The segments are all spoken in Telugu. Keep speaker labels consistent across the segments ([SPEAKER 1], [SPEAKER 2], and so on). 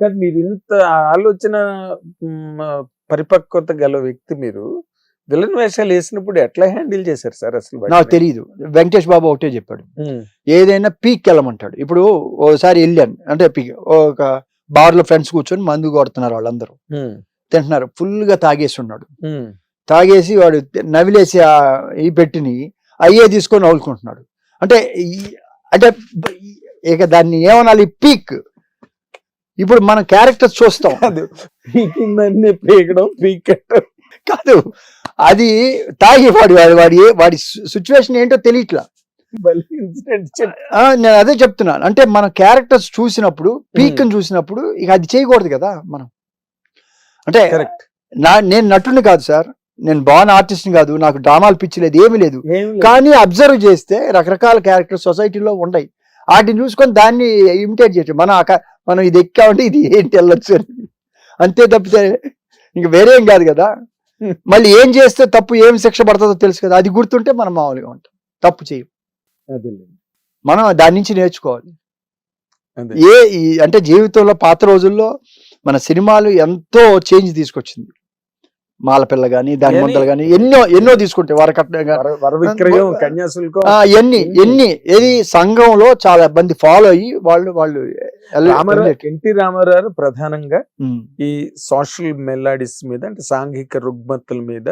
[SPEAKER 1] కానీ మీరు ఇంత ఆలోచన పరిపక్వత గల వ్యక్తి మీరు. విలన్ వేషాలు వేసినప్పుడు ఎట్లా హ్యాండిల్ చేశారు సార్ అసలు?
[SPEAKER 2] నాకు తెలియదు వెంకటేష్ బాబు ఒకటే చెప్పాడు. ఏదైనా పీక్ వెళ్ళమంటాడు. ఇప్పుడు ఓసారి వెళ్ళాను. అంటే పీక్ ఒక బార్లో ఫ్రెండ్స్ కూర్చొని మందు కొడుతున్నారు వాళ్ళందరూ. తింటున్నారు. full గా తాగేసి ఉన్నాడు. తాగేసి వాడు నవిలేసి ఆ ఈ పెట్టిని అయ్యే తీసుకొని నవ్వులుకుంటున్నాడు అంటే అంటే ఇక దాన్ని ఏమనాలి? పీక్. ఇప్పుడు మనం క్యారెక్టర్స్ చూస్తాం.
[SPEAKER 1] కాదు పీకిందన్నీ పీకడం పీకెట్టడం.
[SPEAKER 2] కాదు అది తాగి వాడి వాడి వాడి సిచ్యువేషన్ ఏంటో తెలియట్లా. నేను అదే చెప్తున్నాను. అంటే మన క్యారెక్టర్స్ చూసినప్పుడు పీక్ చూసినప్పుడు ఇక అది చేయకూడదు కదా మనం. అంటే
[SPEAKER 1] కరెక్ట్.
[SPEAKER 2] నా నేను నటుని కాదు సార్. నేను బాగున్న ఆర్టిస్ట్ని కాదు. నాకు డ్రామాలు పిచ్చి లేదు ఏమీ లేదు. కానీ అబ్జర్వ్ చేస్తే రకరకాల క్యారెక్టర్స్ సొసైటీలో ఉన్నాయి వాటిని చూసుకొని దాన్ని ఇమిటేట్ చేయొచ్చు. మనం మనం ఇది ఎక్కామంటే ఇది ఏంటి వెళ్ళొచ్చు అని. అంతే తప్పితే ఇంక వేరేం కాదు కదా. మళ్ళీ ఏం చేస్తే తప్పు ఏం శిక్ష పడుతుందో తెలుసు కదా. అది గుర్తుంటే మనం మామూలుగా ఉంటాం. తప్పు చేయం. మనం దాని నుంచి నేర్చుకోవాలి. ఏ అంటే జీవితంలో పాత రోజుల్లో మన సినిమాలు ఎంతో చేంజ్ తీసుకొచ్చింది. మాలపిల్ల గాని దాని ముందలు గాని ఎన్నో ఎన్నో తీసుకుంటాయి వరకట్న
[SPEAKER 1] కన్యాశుల్కం
[SPEAKER 2] ఎన్ని ఎన్ని ఏది సంఘంలో చాలా మంది ఫాలో అయ్యి వాళ్ళు వాళ్ళు
[SPEAKER 1] ఎన్టీ రామారావు ప్రధానంగా ఈ సోషల్ మెలాడిస్ మీద అంటే సాంఘిక రుగ్మతుల మీద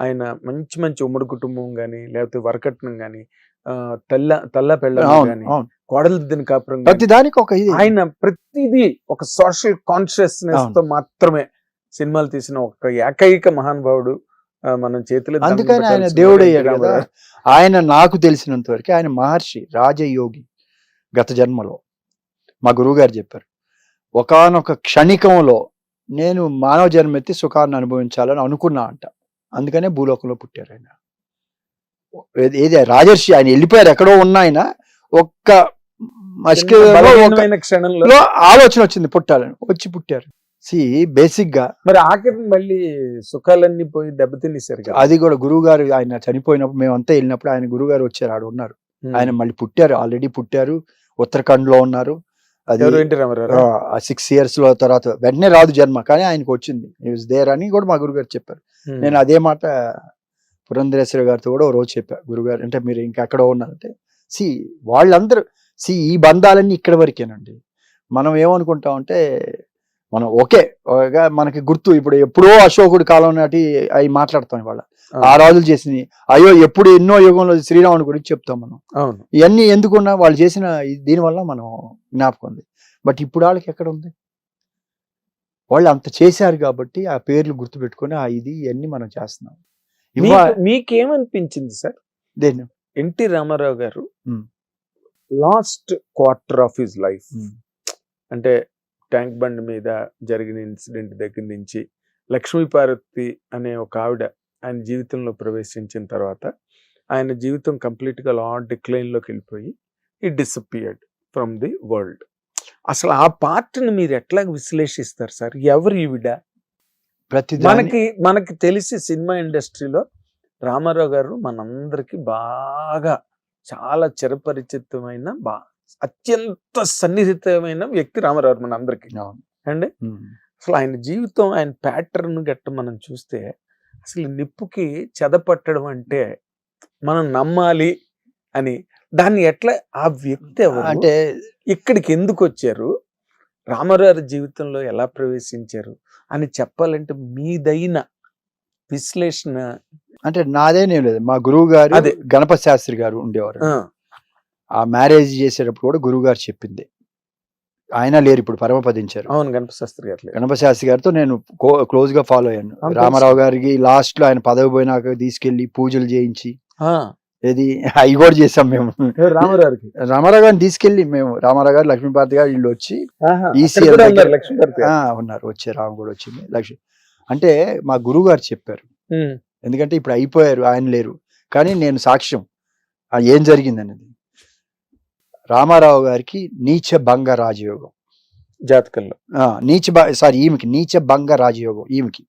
[SPEAKER 1] ఆయన మంచి మంచి ఉమ్మడి కుటుంబం గాని లేకపోతే వరకట్నం గాని తెల్ల తెల్ల పెళ్ళ గాని కోడల దిన కాపురం
[SPEAKER 2] ప్రతి దానికి ఒక
[SPEAKER 1] ఆయన ప్రతిదీ ఒక సోషల్ కాన్షియస్నెస్తో మాత్రమే సినిమాలు తీసిన ఒక ఏకైక మహానుభావుడు మనం చేతిలో
[SPEAKER 2] అందుకని ఆయన దేవుడు
[SPEAKER 1] వాడు
[SPEAKER 2] అయ్యాడు. ఆయన నాకు తెలిసినంత వరకు ఆయన మహర్షి రాజయోగి గత జన్మలో. మా గురువు గారు చెప్పారు ఒకానొక క్షణికంలో నేను మానవ జన్మెత్తి సుఖాన్ని అనుభవించాలని అనుకున్నా అంట. అందుకనే భూలోకంలో పుట్టారు ఆయన. ఏది- రాజర్షి ఆయన వెళ్ళిపోయారు ఎక్కడో ఉన్న ఆయన ఒక్క
[SPEAKER 1] క్షణంలో
[SPEAKER 2] ఆలోచన వచ్చింది పుట్టాలని వచ్చి పుట్టారు. సి బేసిక్గా
[SPEAKER 1] మరి ఆఖరిని మళ్ళీ సుఖాలన్నీ పోయి దెబ్బతినేశారు కదా.
[SPEAKER 2] అది కూడా గురువు గారు ఆయన చనిపోయినప్పుడు మేమంతా వెళ్ళినప్పుడు ఆయన గురువు గారు వచ్చారు ఆడ ఉన్నారు. ఆయన మళ్ళీ పుట్టారు ఆల్రెడీ పుట్టారు ఉత్తరాఖండ్లో ఉన్నారు సిక్స్ ఇయర్స్లో తర్వాత వెంటనే రాదు జన్మ కానీ ఆయనకు వచ్చింది. దేర్ అని కూడా మా గురుగారు చెప్పారు. నేను అదే మాట పురంధరేశ్వర గారితో కూడా ఓ రోజు చెప్పా. గురుగారు అంటే మీరు ఇంకెక్కడో ఉన్నారంటే సి వాళ్ళందరూ సి ఈ బంధాలన్నీ ఇక్కడ వరకేనండి. మనం ఏమనుకుంటాం అంటే మనం ఓకే మనకి గుర్తు. ఇప్పుడు ఎప్పుడో అశోకుడి కాలం నాటి అవి మాట్లాడతాం ఇవాళ. ఆ. రాజులు చేసింది. అయ్యో ఎప్పుడు ఎన్నో యుగంలో శ్రీరాముని గురించి చెప్తాం మనం. ఇవన్నీ ఎందుకున్నా వాళ్ళు చేసిన దీనివల్ల మనం జ్ఞాపకం ఉంది. బట్ ఇప్పుడు వాళ్ళకి ఎక్కడ ఉంది? వాళ్ళు అంత చేశారు కాబట్టి ఆ పేర్లు గుర్తుపెట్టుకొని ఆ ఇది ఇవన్నీ మనం చేస్తున్నాం.
[SPEAKER 1] మీకేమనిపించింది సార్?
[SPEAKER 2] దేన్ని?
[SPEAKER 1] NT Rama Rao garu. Last quarter of his life. అంటే ట్యాంక్ బండ్ మీద జరిగిన ఇన్సిడెంట్ దగ్గర నుంచి లక్ష్మీపార్వతి అనే ఒక ఆవిడ ఆయన జీవితంలో ప్రవేశించిన తర్వాత ఆయన జీవితం కంప్లీట్గా లా డిక్లైన్లోకి వెళ్ళిపోయి ఈ డిసపియర్డ్ ఫ్రమ్ ది వరల్డ్ అసలు ఆ పార్ట్ని మీరు ఎట్లా విశ్లేషిస్తారు సార్? ఎవరు ఈవిడ?
[SPEAKER 2] ప్రతి
[SPEAKER 1] మనకి మనకి తెలిసి సినిమా ఇండస్ట్రీలో రామారావు గారు మనందరికి బాగా చాలా చిరపరిచితమైన బా అత్యంత సన్నిహితమైన వ్యక్తి రామారావు మన అందరికి. అండి. అసలు ఆయన జీవితం ఆయన ప్యాటర్న్ గట్ట మనం చూస్తే అసలు నిప్పుకి చెదపట్టడం అంటే మనం నమ్మాలి అని. దాన్ని ఎట్లా ఆ వ్యక్తి ఎవరు?
[SPEAKER 2] అంటే
[SPEAKER 1] ఇక్కడికి ఎందుకు వచ్చారు? రామారావు జీవితంలో ఎలా ప్రవేశించారు? అని చెప్పాలంటే మీదైన విశ్లేషణ
[SPEAKER 2] అంటే నాదేనేం లేదు. మా గురువు గారు
[SPEAKER 1] అదే.
[SPEAKER 2] గణపతి శాస్త్రి గారు ఉండేవారు.
[SPEAKER 1] ఆ,
[SPEAKER 2] మ్యారేజ్ చేసేటప్పుడు కూడా గురువు గారు చెప్పింది. ఆయన లేరు ఇప్పుడు పరమపదించారు.
[SPEAKER 1] అవును గణపతి శాస్త్రి గారు లేరు.
[SPEAKER 2] గణపతి శాస్త్రి గారితో నేను క్లోజ్గా ఫాలో అయ్యాను. రామారావు గారికి లాస్ట్లో ఆయన పదవి పోయినాక తీసుకెళ్ళి పూజలు చేయించి ఏది అవి కూడా చేసాం మేము.
[SPEAKER 1] ఎవరు? రామారావుకి
[SPEAKER 2] రామారావు గారిని తీసుకెళ్ళి మేము రామారావు గారు లక్ష్మీపార్తి గారు వీళ్ళు వచ్చి
[SPEAKER 1] ఉన్నారు
[SPEAKER 2] వచ్చే రాము కూడా వచ్చింది. లక్ష్మి అంటే మా గురువు గారు చెప్పారు ఎందుకంటే ఇప్పుడు అయిపోయారు ఆయన లేరు. కానీ నేను సాక్ష్యం ఏం జరిగింది అనేది రామారావు గారికి నీచ భంగ రాజయోగం.
[SPEAKER 1] జాతకంలో.
[SPEAKER 2] నీచ సారీ ఈమెకి నీచ భంగ రాజయోగం ఈమెకి.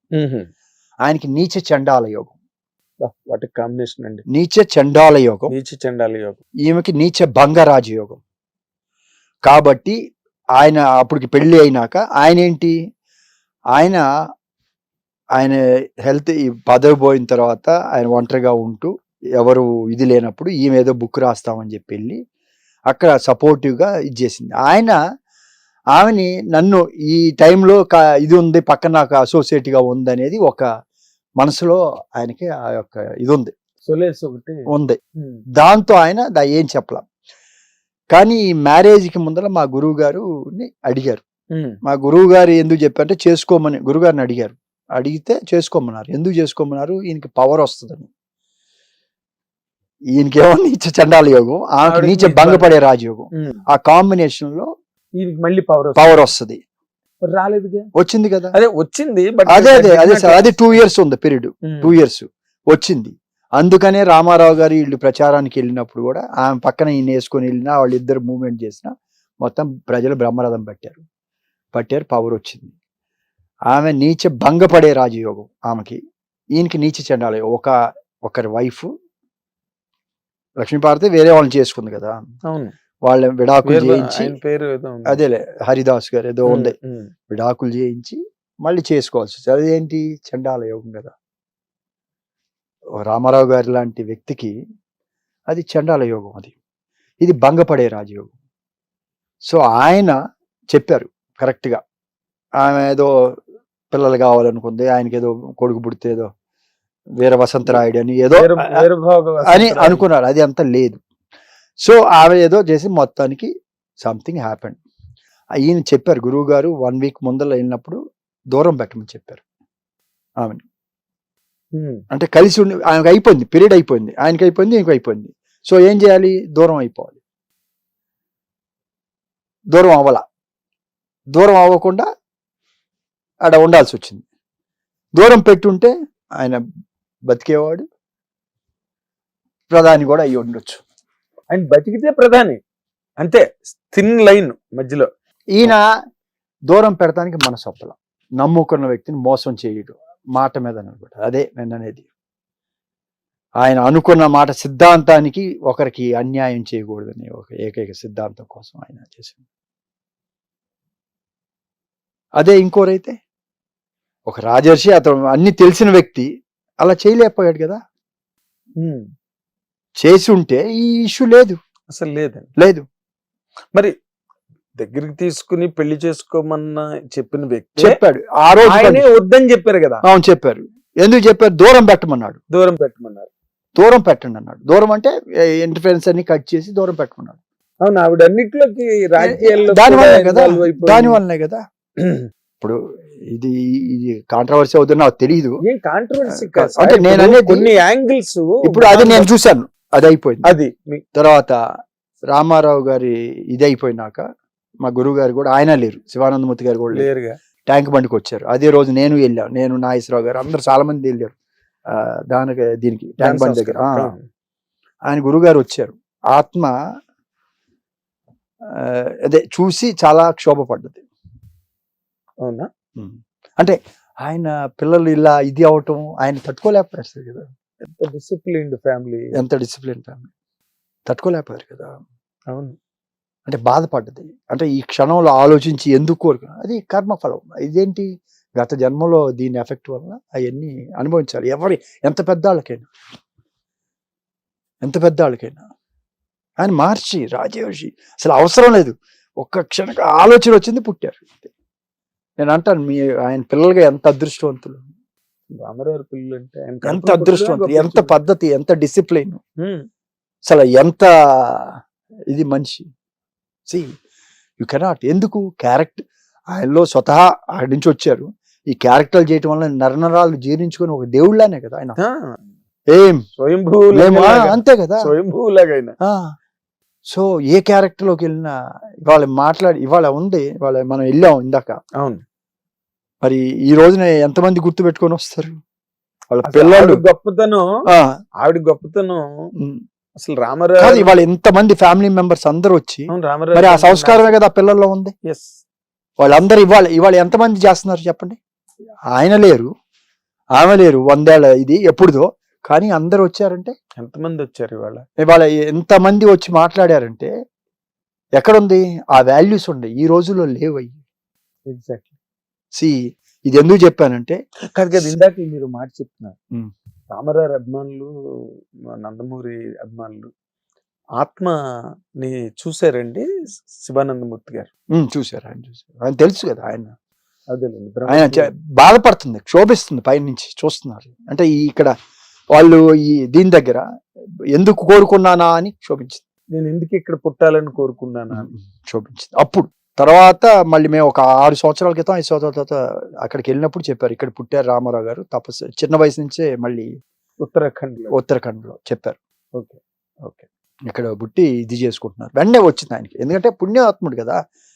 [SPEAKER 2] ఆయనకి నీచ చండాల యోగం.
[SPEAKER 1] వాటి కాంబినేషన్ అండి.
[SPEAKER 2] నీచ చండాల యోగం.
[SPEAKER 1] నీచి చండాలి యోగం.
[SPEAKER 2] ఈమెకి నీచ భంగ రాజయోగం. కాబట్టి ఆయన అప్పటికి పెళ్ళి అయినాక ఆయన ఏంటి ఆయన ఆయన హెల్త్ పదవి పోయిన తర్వాత ఆయన ఒంటరిగా ఉంటూ ఎవరు ఇది లేనప్పుడు ఈమె ఏదో బుక్ రాస్తామని చెప్పి వెళ్ళి అక్కడ సపోర్టివ్గా ఇది చేసింది. ఆయన ఆమెని నన్ను ఈ టైంలో క- ఇది ఉంది పక్కన నాకు అసోసియేట్గా ఉంది అనేది ఒక మనసులో ఆయనకి ఆ యొక్క ఇది ఉంది.
[SPEAKER 1] సొలేస్ ఒకటి.
[SPEAKER 2] ఉంది. దాంతో ఆయన దా ఏం చెప్పలేం. కానీ ఈ మ్యారేజ్కి ముందర మా గురువు గారుని అడిగారు మా గురువు గారు ఎందుకు చెప్పారంటే చేసుకోమని. గురుగారిని అడిగారు. అడిగితే చేసుకోమన్నారు. ఎందుకు చేసుకోమన్నారు? ఈయనకి పవర్ వస్తుందని. ఈయనకేమో నీచ చండాల యోగం ఆమెకి నీచ భంగపడే రాజయోగం. ఆ
[SPEAKER 1] కాంబినేషన్లో మళ్ళీ పవర్
[SPEAKER 2] పవర్ వస్తుంది.
[SPEAKER 1] రాలేదుగా
[SPEAKER 2] వచ్చింది కదా?
[SPEAKER 1] అదే వచ్చింది బట్
[SPEAKER 2] అదే అదే అదే సార్ అది టూ ఇయర్స్ ఉంది పీరియడ్ టూ ఇయర్స్ వచ్చింది. అందుకనే రామారావు గారు వీళ్ళు ప్రచారానికి వెళ్ళినప్పుడు కూడా ఆమె పక్కన ఈయన వేసుకొని వెళ్ళినా వాళ్ళిద్దరు మూవ్మెంట్ చేసినా మొత్తం ప్రజలు బ్రహ్మరథం పట్టారు. పట్టారు పవర్ వచ్చింది. ఆమె నీచ భంగపడే రాజయోగం ఆమెకి. ఈయనకి నీచ చెండాలి ఒక ఒకరి వైఫ్ లక్ష్మీపార్వతి వేరే వాళ్ళని చేసుకుంది కదా.
[SPEAKER 1] అవును.
[SPEAKER 2] వాళ్ళ విడాకులు చేయించి
[SPEAKER 1] పేరు.
[SPEAKER 2] అదేలే హరిదాస్ గారు ఏదో ఉంది విడాకులు చేయించి మళ్ళీ చేసుకోవాల్సి వచ్చింది అదేంటి? చండాల యోగం కదా. రామారావు గారి లాంటి వ్యక్తికి అది చండాల యోగం అది. ఇది భంగపడే రాజయోగం. సో ఆయన చెప్పారు కరెక్ట్గా. ఆమె ఏదో పిల్లలు కావాలనుకుంది ఆయనకి ఏదో కొడుకు పుడితే ఏదో వీర వసంతరాయుడు అని ఏదో అని. అనుకున్నారు అది అంత లేదు. సో ఆమె ఏదో చేసి మొత్తానికి సంథింగ్ హ్యాపెండ్ ఈయన చెప్పారు గురువు గారు వన్ వీక్ ముందర వెళ్ళినప్పుడు దూరం పెట్టమని చెప్పారు ఆమెను.
[SPEAKER 1] ఉమ్,
[SPEAKER 2] అంటే కలిసి ఉండి ఆయనకు అయిపోయింది పీరియడ్ అయిపోయింది. ఆయనకి అయిపోయింది ఈయనకి అయిపోయింది. సో ఏం చేయాలి? దూరం అయిపోవాలి. దూరం అవ్వాల. దూరం అవ్వకుండా ఆడ ఉండాల్సి వచ్చింది. దూరం పెట్టుంటే ఆయన బతికేవాడు ప్రధాని కూడా అయ్యి ఉండొచ్చు.
[SPEAKER 1] ఆయన బతికితే ప్రధాని. అంతే థిన్ లైన్ మధ్యలో.
[SPEAKER 2] ఈయన దూరం పెడతానికి మనసు ఒప్పల నమ్ముకున్న వ్యక్తిని మోసం చేయడు. మాట మీద నిలబడ్డ అదే నేను అనేది. ఆయన అనుకున్న మాట సిద్ధాంతానికి ఒకరికి అన్యాయం చేయకూడదని ఒక ఏకైక సిద్ధాంతం కోసం ఆయన చేసింది. అదే ఇంకోరైతే ఒక రాజర్షి అతను అన్ని తెలిసిన వ్యక్తి అలా చేయలేకపోయాడు కదా? చేసి ఉంటే ఈ ఇష్యూ లేదు.
[SPEAKER 1] అసలు లేదండి.
[SPEAKER 2] లేదు.
[SPEAKER 1] మరి దగ్గరికి తీసుకుని పెళ్ళి చేసుకోమన్న చెప్పిన వ్యక్తి
[SPEAKER 2] చెప్పాడు. ఆ రోజు
[SPEAKER 1] ఆయనే వద్దని చెప్పారు కదా?
[SPEAKER 2] అవును చెప్పారు. ఎందుకు చెప్పారు? దూరం పెట్టమన్నాడు.
[SPEAKER 1] దూరం పెట్టమన్నారు.
[SPEAKER 2] దూరం పెట్టండి అన్నాడు. దూరం అంటే ఇంటర్ఫరెన్స్ అన్ని కట్ చేసి దూరం పెట్టమన్నాడు.
[SPEAKER 1] అవును? ఆవిడ అన్నిట్లోకి రాజకీయాల్లో
[SPEAKER 2] దాని
[SPEAKER 1] కూడా
[SPEAKER 2] వల్లనే కదా?
[SPEAKER 1] involve అయిపోయింది.
[SPEAKER 2] దాని వల్లనే కదా? ఇప్పుడు ఇది ఇది కాంట్రవర్సీ అవుతుంది నాకు తెలియదు
[SPEAKER 1] ఏం కాంట్రవర్సీ
[SPEAKER 2] అంటే నేను అనేది-
[SPEAKER 1] కొన్ని యాంగిల్స్
[SPEAKER 2] ఇప్పుడు అది నేను చూశాను. అది అయిపోయింది.
[SPEAKER 1] అది
[SPEAKER 2] తర్వాత రామారావు గారి ఇది అయిపోయినాక మా గురువు గారు కూడా ఆయన లేరు. శివానందమూర్తి గారు కూడా లేరు. ట్యాంక్ బండికి వచ్చారు. అదే రోజు నేను వెళ్ళాను. నేను నాగేశ్వరరావు గారు అందరు చాలా మంది వెళ్ళారు. ఆ, దానికి దీనికి ట్యాంక్ బండి దగ్గర. ఆయన గురుగారు వచ్చారు. ఆత్మ అదే చూసి చాలా క్షోభపడ్డది.
[SPEAKER 1] అవునా.
[SPEAKER 2] అంటే ఆయన పిల్లలు ఇలా ఇది అవటం ఆయన తట్టుకోలేకపోయారు కదా.
[SPEAKER 1] ఎంత డిసిప్లిన్డ్ ఫ్యామిలీ.
[SPEAKER 2] ఎంత డిసిప్లిన్ ఫ్యామిలీ. తట్టుకోలేకపోయారు కదా.
[SPEAKER 1] అవును.
[SPEAKER 2] అంటే బాధపడ్డది. అంటే ఈ క్షణంలో ఆలోచించి ఎందుకు కోరుకు అది కర్మఫలం ఇదేంటి? గత జన్మలో దీని ఎఫెక్ట్ వల్ల అవన్నీ అనుభవించాలి. ఎవరి ఎంత పెద్దాళ్ళకైనా. ఎంత పెద్దాళ్ళకైనా. ఆయన మార్చి రాజేవర్షి అసలు అవసరం లేదు. ఒక్క క్షణక ఆలోచన వచ్చింది పుట్టారు. నేను అంటాను మీ ఆయన పిల్లలుగా ఎంత అదృష్టవంతులు?
[SPEAKER 1] రామరావు పిల్లలు అంటే ఆయన
[SPEAKER 2] ఎంత అదృష్టవంతులు ఎంత పద్ధతి ఎంత డిసిప్లిన్. అసలు ఎంత ఇది మనిషి. సి యు కెనాట్ ఎందుకు? క్యారెక్టర్ ఆయనలో స్వతహా ఆడి నుంచి వచ్చారు. ఈ క్యారెక్టర్లు చేయటం వల్ల నరనరాలు జీర్ణించుకొని ఒక దేవుళ్ళనే కదా ఆయన. ఏం?
[SPEAKER 1] స్వయంభూ.
[SPEAKER 2] అంతే కదా.
[SPEAKER 1] స్వయంభూ లాగా ఆయన.
[SPEAKER 2] ఆ. సో ఏ క్యారెక్టర్లోకి వెళ్ళినా ఇవాళ మాట్లాడి ఇవాళ ఉంది ఇవాళ మనం వెళ్ళాం ఇందాక.
[SPEAKER 1] అవును.
[SPEAKER 2] మరి ఈ రోజున ఎంతమంది గుర్తు పెట్టుకొని వస్తారు? వాళ్ళ పిల్లలు.
[SPEAKER 1] గొప్పతనం ఆవిడ గొప్పతనం. అసలు రామరావు
[SPEAKER 2] ఇవాళ ఎంతమంది ఫ్యామిలీ మెంబర్స్ అందరూ వచ్చి మరి ఆ సంస్కారమే కదా ఆ పిల్లల్లో ఉంది?
[SPEAKER 1] ఎస్.
[SPEAKER 2] వాళ్ళందరూ ఇవాళ ఇవాళ ఎంతమంది చేస్తున్నారు చెప్పండి? ఆయన లేరు ఆమె లేరు వందేళ్ళ ఇది ఎప్పుడుదో. కానీ అందరు వచ్చారంటే
[SPEAKER 1] ఎంతమంది వచ్చారు ఇవాళ?
[SPEAKER 2] ఇవాళ ఎంతమంది వచ్చి మాట్లాడారంటే ఎక్కడుంది? ఆ వాల్యూస్ ఉండే ఈ రోజుల్లో లేవు అయ్యి
[SPEAKER 1] ఎగ్జాక్ట్లీ.
[SPEAKER 2] సి ఇది ఎందుకు చెప్పానంటే
[SPEAKER 1] కాదు కదా ఇందాక మీరు మాట చెప్తున్నారు. రామరారు అభిమానులు నందమూరి అభిమానులు ఆత్మని చూసారండి శివానందమూర్తి గారు?
[SPEAKER 2] చూశారు ఆయన చూశారు. ఆయన తెలుసు కదా ఆయన.
[SPEAKER 1] అదేలేండి
[SPEAKER 2] ఆయన బాధపడుతుంది క్షోభిస్తుంది పైనుంచి చూస్తున్నారు. అంటే ఈ ఇక్కడ వాళ్ళు ఈ దీని దగ్గర ఎందుకు కోరుకున్నానా అని క్షోభించింది.
[SPEAKER 1] నేను ఎందుకు ఇక్కడ పుట్టాలని కోరుకున్నాను
[SPEAKER 2] క్షోభించింది. అప్పుడు తర్వాత మళ్ళీ మేము ఒక ఆరు సంవత్సరాల క్రితం ఐదు సంవత్సరాల తర్వాత అక్కడికి వెళ్ళినప్పుడు చెప్పారు. ఇక్కడ పుట్టారు రామారావు గారు. తపస్సు చిన్న వయసు నుంచే మళ్ళీ ఉత్తరాఖండ్లో ఉత్తరాఖండ్లో చెప్పారు.
[SPEAKER 1] ఓకే. ఓకే.
[SPEAKER 2] ఇక్కడ పుట్టి ఇది చేసుకుంటున్నారు. వెంటనే వచ్చింది ఆయనకి. ఎందుకంటే పుణ్యాత్ముడు కదా.